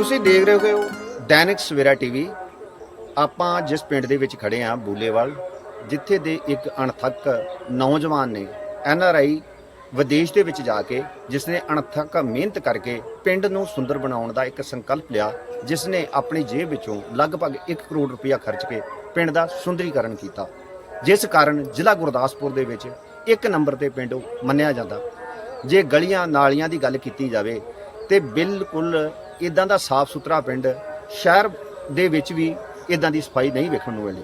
ਤੁਸੀਂ ਦੇਖ ਰਹੇ ਹੋ ਦੈਨਿਕ ਸਵੇਰਾ ਟੀਵੀ। ਆਪਾਂ ਜਿਸ ਪਿੰਡ ਦੇ ਵਿੱਚ ਖੜੇ ਆਂ ਬੂਲੇਵਾਲ, ਜਿੱਥੇ ਦੇ ਇੱਕ ਅਣਥੱਕ ਨੌਜਵਾਨ ਨੇ ਐਨ ਆਰ ਆਈ ਵਿਦੇਸ਼ ਦੇ ਵਿੱਚ ਜਾ ਕੇ ਜਿਸ ਨੇ ਅਣਥੱਕ ਮਿਹਨਤ ਕਰਕੇ ਪਿੰਡ ਨੂੰ ਸੁੰਦਰ ਬਣਾਉਣ ਦਾ ਇੱਕ ਸੰਕਲਪ ਲਿਆ ਜਿਸ ਨੇ ਆਪਣੀ ਜੇਬ ਵਿੱਚੋਂ ਲਗਭਗ 1 ਕਰੋੜ ਰੁਪਇਆ ਖਰਚ ਕੇ ਪਿੰਡ ਦਾ ਸੁੰਦਰੀਕਰਨ ਕੀਤਾ। ਜਿਸ ਕਾਰਨ ਜ਼ਿਲ੍ਹਾ ਗੁਰਦਾਸਪੁਰ ਦੇ ਵਿੱਚ ਇੱਕ ਨੰਬਰ ਤੇ ਪਿੰਡ ਮੰਨਿਆ ਜਾਂਦਾ। ਜੇ ਗਲੀਆਂ ਨਾਲੀਆਂ ਦੀ ਗੱਲ ਕੀਤੀ ਜਾਵੇ, ਤੇ ਬਿਲਕੁਲ ਇਦਾਂ ਦਾ ਸਾਫ਼ ਸੁਥਰਾ ਪਿੰਡ ਸ਼ਹਿਰ ਦੇ ਵਿੱਚ ਵੀ ਇਦਾਂ ਦੀ ਸਫ਼ਾਈ ਨਹੀਂ ਵੇਖਣ ਨੂੰ ਮਿਲੀ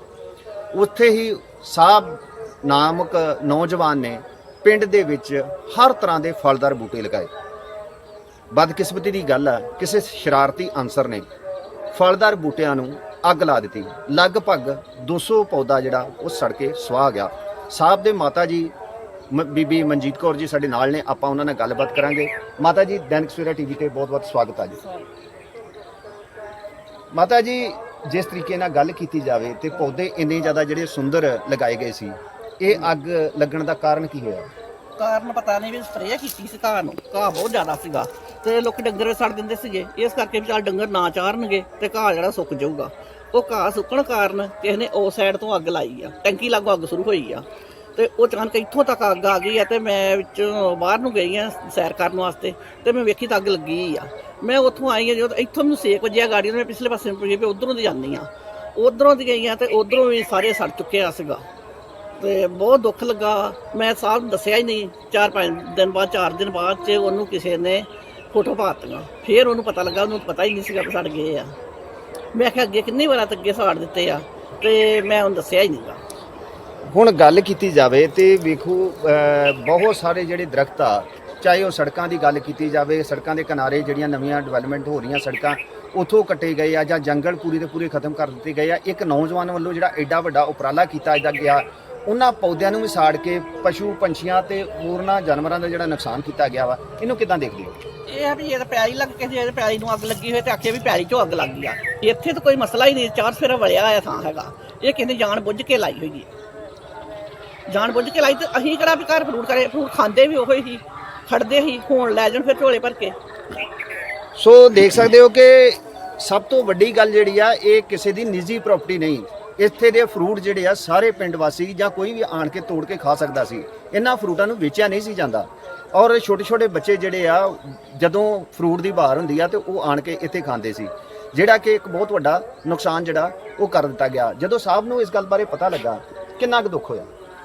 ਉੱਥੇ ਹੀ ਸਾਹਬ ਨਾਮਕ ਨੌਜਵਾਨ ਨੇ ਪਿੰਡ ਦੇ ਵਿੱਚ ਹਰ ਤਰ੍ਹਾਂ ਦੇ ਫਲਦਾਰ ਬੂਟੇ ਲਗਾਏ। ਬਦਕਿਸਮਤੀ ਦੀ ਗੱਲ ਹੈ ਕਿਸੇ ਸ਼ਰਾਰਤੀ ਅਨਸਰ ਨੇ ਫਲਦਾਰ ਬੂਟਿਆਂ ਨੂੰ ਅੱਗ ਲਾ ਦਿੱਤੀ। ਲਗਭਗ 200 ਪੌਦਾ ਜਿਹੜਾ ਉਹ ਸੜ ਕੇ ਸੁਆਹ ਗਿਆ। ਸਾਹਿਬ ਦੇ ਮਾਤਾ ਜੀ ਬੀਬੀ ਮਨਜੀਤ ਕੌਰ ਜੀ ਸਾਡੇ ਨਾਲ ਨੇ ਆਪਾਂ ਉਹਨਾਂ ਨਾਲ ਗੱਲਬਾਤ ਕਰਾਂਗੇ। ਮਾਤਾ ਜੀ ਦੈਨਿਕ ਸਵੇਰਾ ਟੀਵੀ ਤੇ ਬਹੁਤ-ਬਹੁਤ ਸਵਾਗਤ ਹੈ ਜੀ। ਮਾਤਾ ਜੀ ਜਿਸ ਤਰੀਕੇ ਨਾਲ ਗੱਲ ਕੀਤੀ ਜਾਵੇ ਤੇ ਪੌਦੇ ਇੰਨੇ ਜ਼ਿਆਦਾ ਜਿਹੜੇ ਸੁੰਦਰ ਲਗਾਏ ਗਏ ਸੀ ਇਹ ਅੱਗ ਲੱਗਣ ਦਾ ਕਾਰਨ ਕੀ ਹੋਇਆ? ਕਾਰਨ ਪਤਾ ਨਹੀਂ ਵੀ ਸਪਰੇਅ ਕੀਤੀ ਸੀ ਘਾਹ ਨੂੰ ਘਾਹ ਬਹੁਤ ਜ਼ਿਆਦਾ ਸੀਗਾ। ਤੇ ਲੋਕੀ ਡੰਗਰ ਸੜ ਦਿੰਦੇ ਸੀਗੇ। ਇਸ ਕਰਕੇ ਵੀ ਚੱਲ ਡੰਗਰ ਨਾ ਚਾਰਨਗੇ ਤੇ ਘਾਹ ਜਿਹੜਾ ਸੁੱਕ ਜਾਊਗਾ। ਉਹ ਘਾਹ ਸੁੱਕਣ ਕਾਰਨ ਕਿਸੇ ਨੇ ਉਸ ਸਾਈਡ ਤੋਂ ਅੱਗ ਲਾਈ ਆ। ਟੈਂਕੀ ਲਾਗੋਂ ਅੱਗ ਸ਼ੁਰੂ ਹੋਈ ਆ। ਤੇ ਉਹ ਅਚਾਨਕ ਇੱਥੋਂ ਤੱਕ ਅੱਗ ਆ ਗਈ ਆ ਤੇ ਮੈਂ ਵਿੱਚੋਂ ਬਾਹਰ ਨੂੰ ਗਈ ਆ ਸੈਰ ਕਰਨ ਵਾਸਤੇ ਤੇ ਮੈਂ ਵੇਖੀ ਤਾਂ ਅੱਗ ਲੱਗੀ ਆ। ਮੈਂ ਉੱਥੋਂ ਆਈ ਆ ਜਦੋਂ ਇੱਥੋਂ ਮੈਨੂੰ ਸੇਕ ਵੱਜਿਆ ਗਾੜੀ ਨੂੰ ਮੈਂ ਪਿਛਲੇ ਪਾਸੇ ਨੂੰ ਪਈ ਵੀ ਉਧਰੋਂ ਦੀ ਜਾਂਦੀ ਆ। ਉਧਰੋਂ ਦੀ ਗਈ ਆ ਤੇ ਉਧਰੋਂ ਵੀ ਸਾਰੇ ਸੜ ਚੁੱਕਿਆ ਸੀਗਾ। ਤੇ ਬਹੁਤ ਦੁੱਖ ਲੱਗਾ। ਮੈਂ ਸਾਹਿਬ ਨੂੰ ਦੱਸਿਆ ਹੀ ਨਹੀਂ। ਚਾਰ ਪੰਜ ਦਿਨ ਬਾਅਦ, ਚਾਰ ਦਿਨ ਬਾਅਦ ਚ ਉਹਨੂੰ ਕਿਸੇ ਨੇ ਫੋਟੋ ਪਾਤੀਆਂ ਫਿਰ ਉਹਨੂੰ ਪਤਾ ਲੱਗਾ, ਉਹਨੂੰ ਪਤਾ ਹੀ ਨਹੀਂ ਸੀਗਾ ਸੜ ਗਏ ਆ। ਮੈਂ ਕਿਹਾ ਅੱਗੇ ਕਿੰਨੀ ਵਾਰ ਅੱਗੇ ਸਾੜ ਦਿੱਤੇ ਆ। ਤੇ ਮੈਂ ਉਹਨੂੰ ਦੱਸਿਆ ਹੀ ਨਹੀਂਗਾ। ਹੁਣ ਗੱਲ ਕੀਤੀ ਜਾਵੇ ਤੇ ਵੇਖੋ ਬਹੁਤ ਸਾਰੇ ਜਿਹੜੇ ਦਰਖਤ ਆ, ਚਾਹੇ ਉਹ ਸੜਕਾਂ ਦੀ ਗੱਲ ਕੀਤੀ ਜਾਵੇ, ਸੜਕਾਂ ਦੇ ਕਿਨਾਰੇ ਜਿਹੜੀਆਂ ਨਵੀਆਂ ਡਿਵੈਲਪਮੈਂਟ ਹੋ ਰਹੀਆਂ ਸੜਕਾਂ, ਉਥੋਂ ਕੱਟੇ ਗਏ ਆ ਜਾਂ ਜੰਗਲ ਪੂਰੀ ਦੇ ਪੂਰੀ ਖਤਮ ਕਰ ਦਿੱਤੇ ਗਏ ਆ। ਇੱਕ ਨੌਜਵਾਨ ਵੱਲੋਂ ਜਿਹੜਾ ਐਡਾ ਵੱਡਾ ਉਪਰਾਲਾ ਕੀਤਾ ਜਾ ਗਿਆ। ਉਹਨਾਂ ਪੌਦਿਆਂ ਨੂੰ ਵੀ ਸਾੜ ਕੇ ਪਸ਼ੂ, ਪੰਛੀਆਂ ਤੇ ਹੋਰਨਾਂ ਜਾਨਵਰਾਂ ਦਾ ਜਿਹੜਾ ਨੁਕਸਾਨ ਕੀਤਾ ਗਿਆ ਵਾ। ਇਹਨੂੰ ਕਿਦਾਂ ਦੇਖਦੇ ਹੋ? ਇਹ ਆ ਵੀ ਇਹ ਤਾਂ ਪਿਆਰੀ ਲੱਗ ਕੇ ਜੇ ਪਿਆਰੀ ਨੂੰ ਅੱਗ ਲੱਗੀ ਹੋਏ ਤੇ ਆਖੇ ਵੀ ਪਿਆਰੀ ਚੋਂ ਅੱਗ ਲੱਗ ਗਈ ਆ ਇੱਥੇ ਤਾਂ ਕੋਈ ਮਸਲਾ ਹੀ ਨਹੀਂ, ਚਾਰ ਫੇਰਾ ਵਲਿਆ ਆ ਥਾਂ ਹੈਗਾ। ਇਹ ਕਹਿੰਦੇ ਨੇ ਜਾਣ ਬੁੱਝ ਕੇ ਲਾਈ ਹੋਈ ਹੈ। ਜਾਣ ਬੁੱਝ ਕੇ ਲਾਈ ਤੇ ਅਸੀਂ ਕਿਹੜਾ ਵੀ ਘਰ ਫਰੂਟ ਕਰੇ, ਫਰੂਟ ਖਾਂਦੇ ਵੀ ਉਹੋ ਹੀ, ਖੜਦੇ ਹੀ ਹੋਣ ਲੈ ਜਾਣ ਫਿਰ ਝੋਲੇ ਭਰ ਕੇ। ਸੋ ਦੇਖ ਸਕਦੇ ਹੋ ਕਿ ਸਭ ਤੋਂ ਵੱਡੀ ਗੱਲ ਜਿਹੜੀ ਆ, ਇਹ ਕਿਸੇ ਦੀ ਨਿੱਜੀ ਪ੍ਰਾਪਰਟੀ ਨਹੀਂ। ਇੱਥੇ ਦੇ ਫਰੂਟ ਜਿਹੜੇ ਆ, ਸਾਰੇ ਪਿੰਡ ਵਾਸੀ ਜਾਂ ਕੋਈ ਵੀ ਆਣ ਕੇ ਤੋੜ ਕੇ ਖਾ ਸਕਦਾ ਸੀ। ਇਹਨਾਂ ਫਰੂਟਾਂ ਨੂੰ ਵੇਚਿਆ ਨਹੀਂ ਸੀ ਜਾਂਦਾ। ਔਰ ਛੋਟੇ ਛੋਟੇ ਬੱਚੇ ਜਿਹੜੇ ਆ, ਜਦੋਂ ਫਰੂਟ ਦੀ ਬਹਾਰ ਹੁੰਦੀ ਆ ਤੇ ਉਹ ਆਣ ਕੇ ਇੱਥੇ ਖਾਂਦੇ ਸੀ। ਜਿਹੜਾ ਕਿ ਇੱਕ ਬਹੁਤ ਵੱਡਾ ਨੁਕਸਾਨ ਜਿਹੜਾ, ਉਹ ਕਰ ਦਿੱਤਾ ਗਿਆ। ਜਦੋਂ ਸਾਹਿਬ ਨੂੰ ਇਸ ਗੱਲ ਬਾਰੇ ਪਤਾ ਲੱਗਾ, ਕਿੰਨਾ ਕੁ ਦੁੱਖ ਹੋਇਆ?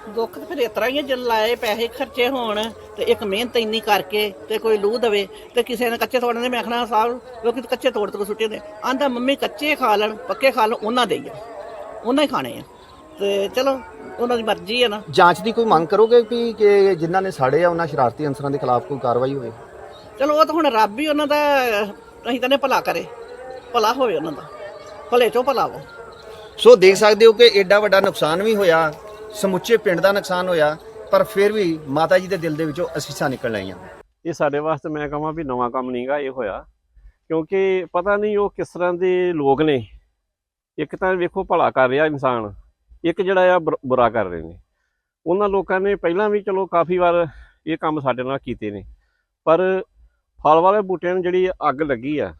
ਦੁੱਖ ਤੇ ਫਿਰ ਇਸ ਤਰ੍ਹਾਂ ਹੀ ਆ, ਜਦੋਂ ਲਾਏ ਪੈਸੇ ਖਰਚੇ ਹੋਣ ਤੇ ਇੱਕ ਮਿਹਨਤ ਇੰਨੀ ਕਰਕੇ ਤੇ ਕੋਈ ਲੂ ਦਵੇ ਤੇ ਕਿਸੇ ਨੇ ਕੱਚੇ ਤੋੜਨ ਦੇ ਮੈਂ ਆਖਣਾ ਸਾਹਿਬ ਲੋਕੀ ਤਾਂ ਕੱਚੇ ਤੋੜ ਤੋਂ ਸੁੱਟੇ ਨੇ ਆਂਦਾ ਮੰਮੀ ਕੱਚੇ ਖਾ ਲੈਣ ਪੱਕੇ ਖਾ ਲੈਣ ਉਹਨਾਂ ਦੇ ਹੀ ਆ। ਉਹਨਾਂ ਹੀ ਖਾਣੇ ਆ। ਤੇ ਚਲੋ ਉਹਨਾਂ ਦੀ ਮਰਜ਼ੀ ਹੈ ਨਾ। ਜਾਂਚ ਦੀ ਕੋਈ ਮੰਗ ਕਰੋਗੇ ਵੀ ਕਿ ਜਿਨ੍ਹਾਂ ਨੇ ਸਾੜੇ ਆ ਉਹਨਾਂ ਸ਼ਰਾਰਤੀ ਅਨਸਰਾਂ ਦੇ ਖਿਲਾਫ ਕੋਈ ਕਾਰਵਾਈ ਹੋਵੇ? ਚਲੋ ਉਹ ਤਾਂ ਹੁਣ ਰੱਬ ਹੀ ਉਹਨਾਂ ਦਾ ਅਸੀਂ ਤਾਂ ਨੇ ਭਲਾ ਕਰੇ। ਭਲਾ ਹੋਵੇ ਉਹਨਾਂ ਦਾ। ਭਲੇ ਚੋਂ ਭਲਾ ਵਾ ਸੋ ਦੇਖ ਸਕਦੇ ਹੋ ਕਿ ਐਡਾ ਵੱਡਾ ਨੁਕਸਾਨ ਵੀ ਹੋਇਆ। ਸਮੁੱਚੇ ਪਿੰਡ ਦਾ ਨੁਕਸਾਨ ਹੋਇਆ, ਪਰ ਫਿਰ ਵੀ ਮਾਤਾ ਜੀ ਦੇ ਦਿਲ ਦੇ ਵਿੱਚੋਂ ਅਸੀਸਾਂ ਨਿਕਲ ਆਈਆਂ। ਇਹ ਸਾਡੇ ਵਾਸਤੇ ਮੈਂ ਕਹਾਂ ਵੀ ਨਵਾਂ ਕੰਮ ਨਹੀਂਗਾ, ਇਹ ਹੋਇਆ। ਕਿਉਂਕਿ ਪਤਾ ਨਹੀਂ ਉਹ ਕਿਸ ਤਰ੍ਹਾਂ ਦੇ ਲੋਕ ਨੇ। ਇੱਕ ਤਾਂ ਵੇਖੋ ਭਲਾ ਕਰ ਰਿਹਾ ਇਨਸਾਨ, ਇੱਕ ਜਿਹੜਾ ਆ ਬੁਰ- ਬੁਰਾ ਕਰ ਰਹੇ ਨੇ। ਉਹਨਾਂ ਲੋਕਾਂ ਨੇ ਪਹਿਲਾਂ ਵੀ ਚਲੋ ਕਾਫੀ ਵਾਰ ਇਹ ਕੰਮ ਸਾਡੇ ਨਾਲ ਕੀਤੇ ਨੇ। ਪਰ ਫਲ ਵਾਲੇ ਬੂਟਿਆਂ ਨੂੰ ਜਿਹੜੀ ਅੱਗ ਲੱਗੀ ਆ,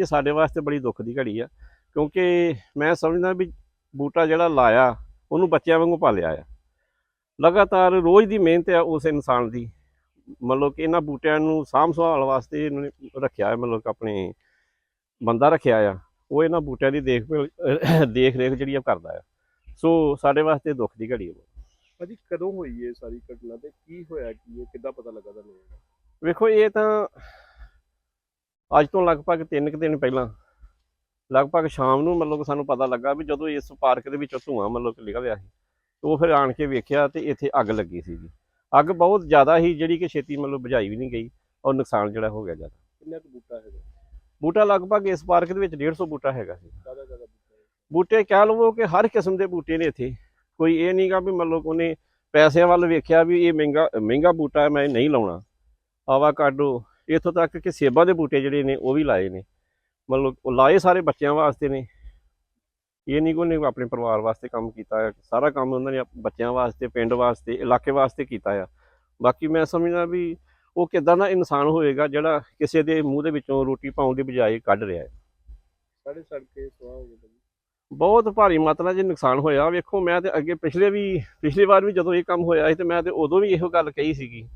ਇਹ ਸਾਡੇ ਵਾਸਤੇ ਬੜੀ ਦੁੱਖ ਦੀ ਘੜੀ ਆ। ਕਿਉਂਕਿ ਮੈਂ ਸਮਝਦਾ ਵੀ ਬੂਟਾ ਜਿਹੜਾ ਲਾਇਆ ਉਹਨੂੰ ਬੱਚਿਆਂ ਵਾਂਗੂ ਪਾਲਿਆ ਆ। ਲਗਾਤਾਰ ਰੋਜ਼ ਦੀ ਮਿਹਨਤ ਆ ਉਸ ਇਨਸਾਨ ਦੀ। ਮਤਲਬ ਕਿ ਇਹਨਾਂ ਬੂਟਿਆਂ ਨੂੰ ਸਾਂਭ ਸੰਭਾਲ ਵਾਸਤੇ ਇਹਨਾਂ ਨੇ ਰੱਖਿਆ ਹੈ ਮਤਲਬ ਕਿ ਆਪਣੇ ਬੰਦਾ ਰੱਖਿਆ ਆ। ਉਹ ਇਹਨਾਂ ਬੂਟਿਆਂ ਦੀ ਦੇਖ ਦੇਖ ਰੇਖ ਜਿਹੜੀ ਆ ਕਰਦਾ ਆ। ਸੋ ਸਾਡੇ ਵਾਸਤੇ ਦੁੱਖ ਦੀ ਘੜੀ ਹੈ ਭਾਜੀ ਕਦੋਂ ਹੋਈ ਇਹ ਸਾਰੀ ਘਟਨਾ ਤੇ ਕੀ ਹੋਇਆ ਕੀ ਇਹ ਕਿੱਦਾਂ ਪਤਾ ਲੱਗਾ ਤੁਹਾਨੂੰ? ਵੇਖੋ ਇਹ ਤਾਂ ਅੱਜ ਤੋਂ ਲਗਭਗ 3 ਕੁ ਦਿਨ ਪਹਿਲਾਂ ਲਗਭਗ ਸ਼ਾਮ ਨੂੰ ਮਤਲਬ ਕਿ ਸਾਨੂੰ ਪਤਾ ਲੱਗਾ ਵੀ ਜਦੋਂ ਇਸ ਪਾਰਕ ਦੇ ਵਿੱਚੋਂ ਧੂਆਂ ਮਤਲਬ ਕਿ ਨਿਕਲਿਆ ਸੀ ਉਹ ਫਿਰ ਆਣ ਕੇ ਵੇਖਿਆ ਤੇ ਇੱਥੇ ਅੱਗ ਲੱਗੀ ਸੀ ਜੀ। ਅੱਗ ਬਹੁਤ ਜ਼ਿਆਦਾ ਸੀ ਜਿਹੜੀ ਕਿ ਛੇਤੀ ਮਤਲਬ ਬੁਝਾਈ ਵੀ ਨਹੀਂ ਗਈ ਔਰ ਨੁਕਸਾਨ ਜਿਹੜਾ ਹੋ ਗਿਆ ਜ਼ਿਆਦਾ। ਕਿੰਨਾ ਕੁ ਬੂਟਾ ਹੈਗਾ? ਬੂਟਾ ਲਗਭਗ ਇਸ ਪਾਰਕ ਦੇ ਵਿੱਚ 150 ਬੂਟਾ ਹੈਗਾ ਸੀ। ਜ਼ਿਆਦਾ ਜ਼ਿਆਦਾ ਬੂਟਾ ਕਹਿ ਲਵੋ ਕਿ ਹਰ ਕਿਸਮ ਦੇ ਬੂਟੇ ਨੇ ਇੱਥੇ। ਕੋਈ ਇਹ ਨਹੀਂਗਾ ਵੀ ਮਤਲਬ ਉਹਨੇ ਪੈਸਿਆਂ ਵੱਲ ਵੇਖਿਆ ਵੀ ਇਹ ਮਹਿੰਗਾ ਮਹਿੰਗਾ ਬੂਟਾ ਹੈ ਮੈਂ ਨਹੀਂ ਲਾਉਣਾ। ਆਵਾਕਾਡੋ ਇੱਥੋਂ ਤੱਕ ਕਿ ਸੇਬਾਂ ਦੇ ਬੂਟੇ ਜਿਹੜੇ ਨੇ ਉਹ ਵੀ ਲਾਏ ਨੇ। ਮਤਲਬ ਉਹ ਲਾਏ ਸਾਰੇ ਬੱਚਿਆਂ ਵਾਸਤੇ ਨੇ। ਇਹ ਨਹੀਂ ਕੋਈ ਨੇ ਆਪਣੇ ਪਰਿਵਾਰ ਵਾਸਤੇ ਕੰਮ ਕੀਤਾ ਹੈ ਸਾਰਾ ਕੰਮ ਉਹਨਾਂ ਨੇ ਬੱਚਿਆਂ ਵਾਸਤੇ ਪਿੰਡ ਵਾਸਤੇ ਇਲਾਕੇ ਵਾਸਤੇ ਕੀਤਾ ਆ। ਬਾਕੀ ਮੈਂ ਸਮਝਦਾ ਵੀ ਉਹ ਕਿਦਾਂ ਦਾ ਇਨਸਾਨ ਹੋਏਗਾ ਜਿਹੜਾ ਕਿਸੇ ਦੇ ਮੂੰਹ ਦੇ ਵਿੱਚੋਂ ਰੋਟੀ ਪਾਉਣ ਦੀ ਬਜਾਏ ਕੱਢ ਰਿਹਾ ਹੈ। ਸਾਡੇ ਸੜਕੇ ਸਵਾਹ ਹੋ ਗਏ। ਬਹੁਤ ਭਾਰੀ ਮਾਤਰਾ 'ਚ ਨੁਕਸਾਨ ਹੋਇਆ। ਵੇਖੋ ਮੈਂ ਤੇ ਅੱਗੇ ਪਿਛਲੇ ਵੀ ਪਿਛਲੀ ਵਾਰ ਵੀ ਜਦੋਂ ਇਹ ਕੰਮ ਹੋਇਆ ਸੀ ਤੇ ਮੈਂ ਤੇ ਉਦੋਂ ਵੀ ਇਹੋ ਗੱਲ ਕਹੀ ਸੀਗੀ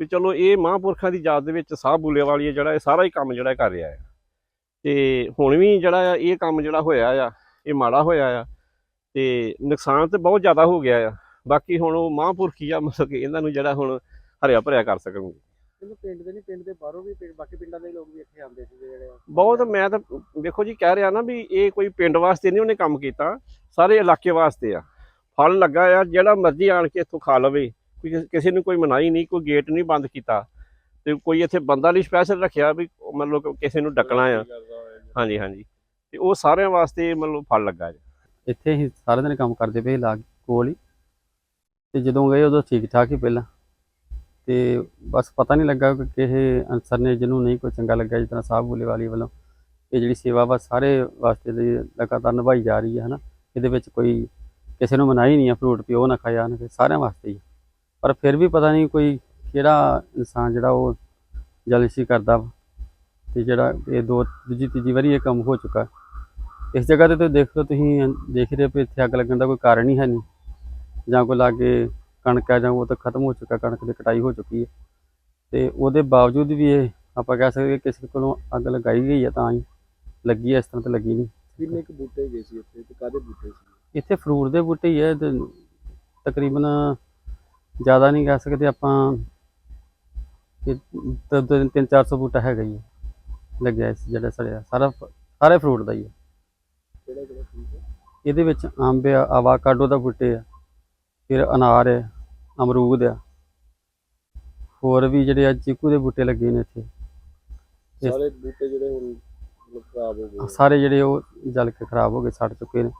ਵੀ ਚਲੋ ਇਹ ਮਹਾਂਪੁਰਖਾਂ ਦੀ ਯਾਦ ਦੇ ਵਿੱਚ ਸਾਹ ਬੁੱਲੇ ਵਾਲੀ ਜਿਹੜਾ ਇਹ ਸਾਰਾ ਹੀ ਕੰਮ ਜਿਹੜਾ ਕਰ ਰਿਹਾ ਹੈ। ਤੇ ਹੁਣ ਵੀ ਜਿਹੜਾ ਆ ਇਹ ਕੰਮ ਜਿਹੜਾ ਹੋਇਆ ਆ ਇਹ ਮਾੜਾ ਹੋਇਆ ਆ ਤੇ ਨੁਕਸਾਨ ਤੇ ਬਹੁਤ ਜ਼ਿਆਦਾ ਹੋ ਗਿਆ ਆ। ਬਾਕੀ ਹੁਣ ਉਹ ਮਹਾਂਪੁਰਖੀ ਆ ਮਤਲਬ ਕਿ ਇਹਨਾਂ ਨੂੰ ਜਿਹੜਾ ਹੁਣ ਹਰਿਆ ਭਰਿਆ ਕਰ ਸਕਣਗੇ। ਚਲੋ ਪਿੰਡ ਦੇ ਨਹੀਂ ਪਿੰਡ ਦੇ ਬਾਹਰੋਂ ਵੀ ਪਿੰਡ- ਬਾਕੀ ਪਿੰਡਾਂ ਦੇ ਲੋਕ ਵੀ ਇੱਥੇ ਆਉਂਦੇ ਸੀ ਜਿਹੜੇ ਬਹੁਤ ਮੈਂ ਤਾਂ ਵੇਖੋ ਜੀ ਕਹਿ ਰਿਹਾ ਨਾ ਵੀ ਇਹ ਕੋਈ ਪਿੰਡ ਵਾਸਤੇ ਨਹੀਂ ਉਹਨੇ ਕੰਮ ਕੀਤਾ ਸਾਰੇ ਇਲਾਕੇ ਵਾਸਤੇ ਆ। ਫਲ ਲੱਗਾ ਆ ਜਿਹੜਾ ਮਰਜ਼ੀ ਆਣ ਕੇ ਇੱਥੋਂ ਖਾ ਲਵੇ ਕਿਸੇ ਨੂੰ ਕੋਈ ਮਨਾਹੀ ਨਹੀਂ ਕੋਈ ਗੇਟ ਨਹੀਂ ਬੰਦ ਕੀਤਾ। ਤੇ ਕੋਈ ਇੱਥੇ ਬੰਦਾ ਲਈ ਸਪੈਸ਼ਲ ਰੱਖਿਆ ਵੀ ਮਤਲਬ ਕਿ ਕਿਸੇ ਨੂੰ ਡੱਕਣਾ ਆ। ਹਾਂਜੀ ਹਾਂਜੀ। ਤੇ ਉਹ ਸਾਰਿਆਂ ਵਾਸਤੇ ਮਤਲਬ ਫਲ ਲੱਗਾ ਜੀ। ਇੱਥੇ ਹੀ ਸਾਰਾ ਦਿਨ ਕੰਮ ਕਰਦੇ ਪਏ ਲਾਗ ਕੋਲ ਹੀ। ਤੇ ਜਦੋਂ ਗਏ ਉਦੋਂ ਠੀਕ ਠਾਕ ਹੀ ਪਹਿਲਾਂ। ਤੇ ਬਸ ਪਤਾ ਨਹੀਂ ਲੱਗਾ ਕਿ ਕਿਸੇ ਅਨਸਰ ਨੇ ਜਿਹਨੂੰ ਨਹੀਂ ਕੋਈ ਚੰਗਾ ਲੱਗਾ ਜਿਸ ਤਰ੍ਹਾਂ ਸਾਹਿਬ ਬੁੱਲੇ ਵਾਲੀ। ਵੱਲੋਂ ਇਹ ਜਿਹੜੀ ਸੇਵਾ ਵਾ ਸਾਰੇ ਵਾਸਤੇ ਲਈ ਲਗਾਤਾਰ ਨਿਭਾਈ ਜਾ ਰਹੀ ਹੈ ਹਨਾ। ਇਹਦੇ ਵਿੱਚ ਕੋਈ ਕਿਸੇ ਨੂੰ ਮਨਾਹੀ ਨਹੀਂ ਆ ਫਰੂਟ ਪਿਓ ਨਾ ਖਾਇਆ ਨਾ ਸਾਰਿਆਂ ਵਾਸਤੇ ਹੀ। ਪਰ ਫਿਰ ਵੀ ਪਤਾ ਨਹੀਂ ਕੋਈ ਕਿਹੜਾ ਇਨਸਾਨ ਜਿਹੜਾ ਉਹ ਜਲਸੀ ਕਰਦਾ ਤੇ ਜਿਹੜਾ ਇਹ ਦੋ ਦੂਜੀ ਤੀਜੀ ਵਾਰੀ ਇਹ ਕੰਮ ਹੋ ਚੁੱਕਾ। ਇਸ ਜਗ੍ਹਾ ਤੇ ਤੁਸੀਂ ਦੇਖ ਲਓ ਤੁਸੀਂ ਦੇਖ ਰਹੇ ਹੋ ਇੱਥੇ ਅੱਗ ਲੱਗਣ ਦਾ ਕੋਈ ਕਾਰਨ ਹੀ ਹੈ ਨਹੀਂ। ਜਾਂ ਕੋਈ ਲਾਗੇ ਕਣਕ ਹੈ ਜਾਂ ਉਹ ਤਾਂ ਖਤਮ ਹੋ ਚੁੱਕਾ ਕਣਕ ਦੀ ਕਟਾਈ ਹੋ ਚੁੱਕੀ ਹੈ। ਤੇ ਉਹਦੇ ਬਾਵਜੂਦ ਵੀ ਇਹ ਆਪਾਂ ਕਹਿ ਸਕਦੇ ਕਿ ਕਿਸੇ ਕੋਲੋਂ ਅੱਗ ਲਗਾਈ ਗਈ ਹੈ ਤਾਂ ਹੀ ਲੱਗੀ ਹੈ ਇਸ ਤਰ੍ਹਾਂ ਤਾਂ ਲੱਗੀ ਨਹੀਂ। ਕਿੰਨੇ ਕੁ ਬੂਟੇ ਗਏ ਸੀ ਇੱਥੇ ਤੇ ਕਾਦੇ ਬੂਟੇ ਸੀ? ਇੱਥੇ ਫਰੂਟ ਦੇ ਬੂਟੇ ਹੀ ਹੈ ਤਕਰੀਬਨ ਜ਼ਿਆਦਾ ਨਹੀਂ ਕਹਿ ਸਕਦੇ ਆਪਾਂ ਤਿੰਨ ਚਾਰ ਸੌ ਬੂਟਾ ਹੈਗਾ ਹੀ ਹੈ ਲੱਗਿਆ ਇਸ ਜਿਹੜਾ ਸੜਿਆ। ਸਾਰਾ ਸਾਰੇ ਫਰੂਟ ਦਾ ਹੀ ਹੈ। ਕਿਹੜਾ ਕਿਹੜਾ ਫਰੂਟ ਹੈ? ਇਹਦੇ ਵਿੱਚ ਅੰਬ ਆ ਆਵਾਕਾਡੋ ਦਾ ਬੂਟੇ ਆ ਫਿਰ ਅਨਾਰ ਹੈ ਅਮਰੂਦ ਆ। ਹੋਰ ਵੀ ਜਿਹੜੇ ਆ ਚੀਕੂ ਦੇ ਬੂਟੇ ਲੱਗੇ ਨੇ ਇੱਥੇ। ਸਾਰੇ ਬੂਟੇ ਜਿਹੜੇ ਹੁਣ ਖਰਾਬ ਹੋ ਗਏ ਸਾਰੇ ਜਿਹੜੇ ਉਹ ਜਲ ਕੇ ਖਰਾਬ ਹੋ ਗਏ ਸੜ ਚੁੱਕੇ ਨੇ।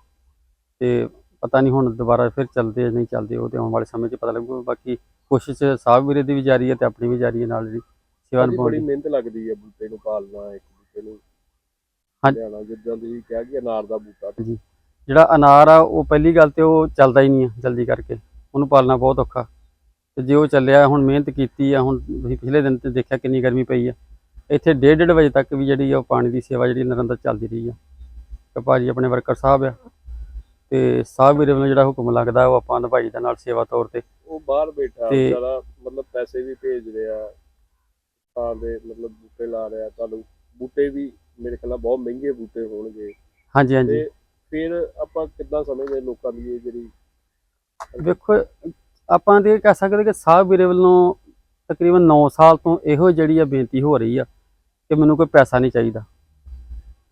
ਤੇ ਪਤਾ ਨਹੀਂ ਹੁਣ ਦੁਬਾਰਾ ਫਿਰ ਚੱਲਦੇ ਆ ਨਹੀਂ ਚੱਲਦੇ ਉਹ ਤੇ ਆਉਣ ਵਾਲੇ ਸਮੇਂ 'ਚ ਪਤਾ ਲੱਗੂ ਬਾਕੀ ਕੋਸ਼ਿਸ਼ ਸਾਹਿਬ ਵੀਰੇ ਦੀ ਵੀ ਜਾਰੀ ਹੈ ਤੇ ਆਪਣੀ ਵੀ ਜਾਰੀ ਹੈ ਨਾਲ ਜਿਹੜੀ ਸੇਵਾ ਬੜੀ ਮਿਹਨਤ ਲੱਗਦੀ ਹੈ ਬੂਟੇ ਨੂੰ ਪਾਲਣਾ ਇੱਕ ਬੂਟੇ ਨੂੰ ਹਾਂ। ਲਿਆਉਣਾ ਜਿੱਦਾਂ ਤੁਸੀਂ ਕਿਹਾ ਕਿ ਅਨਾਰ ਦਾ ਬੂਟਾ। ਜਿਹੜਾ ਅਨਾਰ ਆ ਉਹ ਪਹਿਲੀ ਗੱਲ ਤੇ ਉਹ ਚੱਲਦਾ ਹੀ ਨਹੀਂ ਆ ਜਲਦੀ ਕਰਕੇ। ਉਹਨੂੰ ਪਾਲਣਾ ਬਹੁਤ ਔਖਾ। ਤੇ ਜੇ ਉਹ ਚੱਲਿਆ ਹੁਣ ਮਿਹਨਤ ਕੀਤੀ ਆ ਹੁਣ ਤੁਸੀਂ ਪਿਛਲੇ ਦਿਨ ਤੇ ਦੇਖਿਆ ਕਿੰਨੀ ਗਰਮੀ ਪਈ ਆ। ਇੱਥੇ ਡੇਢ ਡੇਢ ਵਜੇ ਤੱਕ ਵੀ ਜਿਹੜੀ ਆ ਉਹ ਪਾਣੀ ਦੀ ਸੇਵਾ ਜਿਹੜੀ ਨਿਰੰਤਰ ਚੱਲਦੀ ਰਹੀ ਆ। ਤੇ ਭਾਜੀ ਆਪਣੇ ਵਰਕਰ ਸਾਹਿਬ ਆ। ਤੇ ਸਾਹਿਬ ਵੀਰੇ ਵੱਲੋਂ ਜਿਹੜਾ ਹੁਕਮ ਲੱਗਦਾ ਉਹ ਆਪਾਂ ਨਿਭਾਈ ਦਾ ਨਾਲ ਸੇਵਾ ਤੌਰ ਤੇ। ਉਹ ਬਾਹਰ ਬੈਠਾ ਤੇ- ਵਿਚਾਰਾ ਮਤਲਬ ਪੈਸੇ ਵੀ ਭੇਜ ਰਿਹਾ ਤਾਂ ਦੇ ਮਤਲਬ ਬੂਟੇ ਲਾ ਰਿਹਾ ਤੁਹਾਨੂੰ ਬੂਟੇ ਵੀ ਮੇਰੇ ਖਿਆਲ ਨਾਲ ਬਹੁਤ ਮਹਿੰਗੇ ਬੂਟੇ ਹੋਣਗੇ। ਹਾਂਜੀ ਹਾਂਜੀ। ਤੇ ਫਿਰ ਆਪਾਂ ਕਿੱਦਾਂ ਸਮਝਦੇ ਲੋਕਾਂ ਦੀ ਇਹ ਜਿਹੜੀ ਵੇਖੋ ਆਪਾਂ ਤੇ ਇਹ ਕਹਿ ਸਕਦੇ ਕਿ ਸਾਹਿਬ ਵੀਰੇ ਵੱਲੋਂ ਤਕਰੀਬਨ 9 ਸਾਲ ਤੋਂ ਇਹੋ ਜਿਹੜੀ ਆ ਬੇਨਤੀ ਹੋ ਰਹੀ ਆ ਕਿ ਮੈਨੂੰ ਕੋਈ ਪੈਸਾ ਨਹੀਂ ਚਾਹੀਦਾ।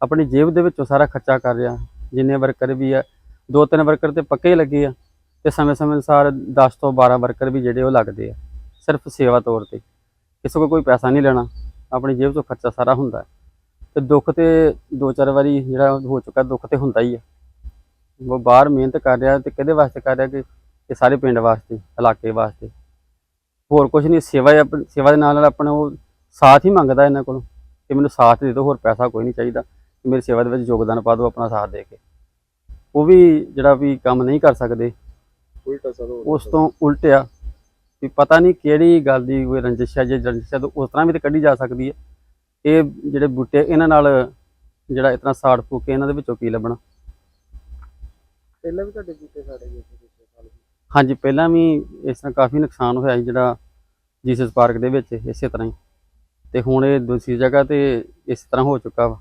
ਆਪਣੀ ਜੇਬ ਦੇ ਵਿੱਚੋਂ ਸਾਰਾ ਖਰਚਾ ਕਰ ਰਿਹਾ ਜਿੰਨੇ ਵਰਕਰ ਵੀ ਆ ਦੋ ਤਿੰਨ ਵਰਕਰ ਤੇ ਪੱਕੇ ਹੀ ਲੱਗੇ ਆ ਤੇ ਸਮੇਂ-ਸਮੇਂ ਅਨੁਸਾਰ 10 ਤੋਂ 12 ਵਰਕਰ ਵੀ ਜਿਹੜੇ ਉਹ ਲੱਗਦੇ ਆ, ਸਿਰਫ ਸੇਵਾ ਤੌਰ ਤੇ। ਕਿਸੇ ਕੋਲ ਕੋਈ ਪੈਸਾ ਨਹੀਂ ਲੈਣਾ, ਆਪਣੀ ਜੇਬ ਤੋਂ ਖਰਚਾ ਸਾਰਾ ਹੁੰਦਾ ਹੈ। ਤੇ ਦੁੱਖ ਤੇ ਦੋ ਚਾਰ ਵਾਰੀ ਜਿਹੜਾ ਹੋ ਚੁੱਕਾ ਦੁੱਖ ਤੇ ਹੁੰਦਾ ਹੀ ਆ। ਉਹ ਬਾਹਰ ਮਿਹਨਤ ਕਰ ਰਿਹਾ ਤੇ ਕਿਹਦੇ ਵਾਸਤੇ ਕਰ ਰਿਹਾ ਕਿ ਇਹ ਸਾਰੇ ਪਿੰਡ ਵਾਸਤੇ, ਇਲਾਕੇ ਵਾਸਤੇ। ਹੋਰ ਕੁਝ ਨਹੀਂ, ਸੇਵਾ ਹੀ ਸੇਵਾ ਦੇ ਨਾਲ ਨਾਲ ਆਪਣਾ ਉਹ ਸਾਥ ਹੀ ਮੰਗਦਾ ਇਹਨਾਂ ਕੋਲੋਂ ਕਿ ਮੈਨੂੰ ਸਾਥ ਦੇ ਦਿਓ, ਹੋਰ ਪੈਸਾ ਕੋਈ ਨਹੀਂ ਚਾਹੀਦਾ। ਮੇਰੀ ਸੇਵਾ ਦੇ ਵਿੱਚ ਯੋਗਦਾਨ ਪਾ ਦਿਓ, ਆਪਣਾ ਸਾਥ ਦੇ ਕੇ। ਉਹ ਵੀ ਜਿਹੜਾ ਵੀ ਕੰਮ ਨਹੀਂ ਕਰ ਸਕਦੇ। ਉਲਟਾ ਸਰ ਉਸ ਤੋਂ ਉਲਟਿਆ ਵੀ ਪਤਾ ਨਹੀਂ ਕਿਹੜੀ ਗੱਲ ਦੀ ਕੋਈ ਰੰਜਿਸ਼ ਹੈ ਜੇ ਰੰਜਿਸ਼ ਹੈ ਤਾਂ ਉਸ ਤਰ੍ਹਾਂ ਵੀ ਤੇ ਕੱਢੀ ਜਾ ਸਕਦੀ ਹੈ। ਇਹ ਜਿਹੜੇ ਬੂਟੇ ਇਹਨਾਂ ਨਾਲ ਜਿਹੜਾ ਇਤਨਾ ਸਾੜ ਫੂਕ ਕੇ ਇਹਨਾਂ ਦੇ ਵਿੱਚੋਂ ਕੀ ਲੱਭਣਾ। ਪਹਿਲਾਂ ਵੀ ਤੁਹਾਡੇ ਬੂਟੇ ਸਾਡੇ ਗਏ ਸੀ ਪਿਛਲੇ ਸਾਲ ਵੀ? ਹਾਂਜੀ ਪਹਿਲਾਂ ਵੀ ਇਸ ਤਰ੍ਹਾਂ ਕਾਫੀ ਨੁਕਸਾਨ ਹੋਇਆ ਸੀ ਜਿਹੜਾ ਜੀਸਸ ਪਾਰਕ ਦੇ ਵਿੱਚ ਇਸੇ ਤਰ੍ਹਾਂ ਹੀ। ਤੇ ਹੁਣ ਇਹ ਦੂਸਰੀ ਜਗ੍ਹਾ ਤੇ ਇਸ ਤਰ੍ਹਾਂ ਹੋ ਚੁੱਕਾ ਵਾ।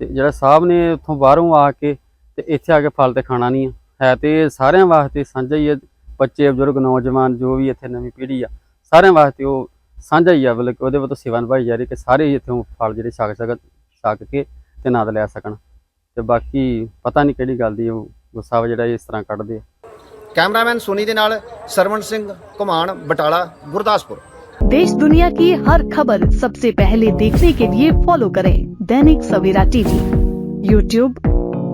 ਤੇ ਜਿਹੜਾ ਸਾਹਿਬ ਨੇ ਉੱਥੋਂ ਬਾਹਰੋਂ ਆ ਕੇ ਤੇ ਇੱਥੇ ਆ ਕੇ ਫਲ ਤੇ ਖਾਣਾ ਨਹੀਂ ਆ ਹੈ ਤੇ ਇਹ ਸਾਰਿਆਂ ਵਾਸਤੇ ਸਾਂਝਾ ਹੀ ਹੈ ਬੱਚੇ ਬਜ਼ੁਰਗ ਨੌਜਵਾਨ ਜੋ ਵੀ ਇੱਥੇ ਨਵੀਂ ਪੀੜ੍ਹੀ ਆ ਸਾਰਿਆਂ ਵਾਸਤੇ ਉਹ ਸਾਂਝਾ ਹੀ ਆ ਮਤਲਬ ਕਿ ਉਹਦੇ ਵੱਲੋਂ ਸੇਵਾ ਨਿਭਾਈ ਜਾ ਰਹੀ ਕਿ ਸਾਰੇ ਹੀ ਇੱਥੋਂ ਫਲ ਜਿਹੜੇ ਛਕ ਸਕਣ ਛਕ ਕੇ ਤੇ ਆਨੰਦ ਲੈ ਸਕਣ ਤੇ ਬਾਕੀ ਪਤਾ ਨਹੀਂ ਕਿਹੜੀ ਗੱਲ ਦੀ ਉਹ ਗੁੱਸਾ ਵਾ ਜਿਹੜਾ ਇਸ ਤਰ੍ਹਾਂ ਕੱਢਦੇ ਆ ਕੈਮਰਾਮੈਨ ਸੋਨੀ ਦੇ ਨਾਲ ਸਰਵਣ ਸਿੰਘ ਘੁਮਾਣ ਬਟਾਲਾ ਗੁਰਦਾਸਪੁਰ देश दुनिया की हर खबर सबसे पहले देखने के लिए फॉलो करें दैनिक सवेरा टीवी यूट्यूब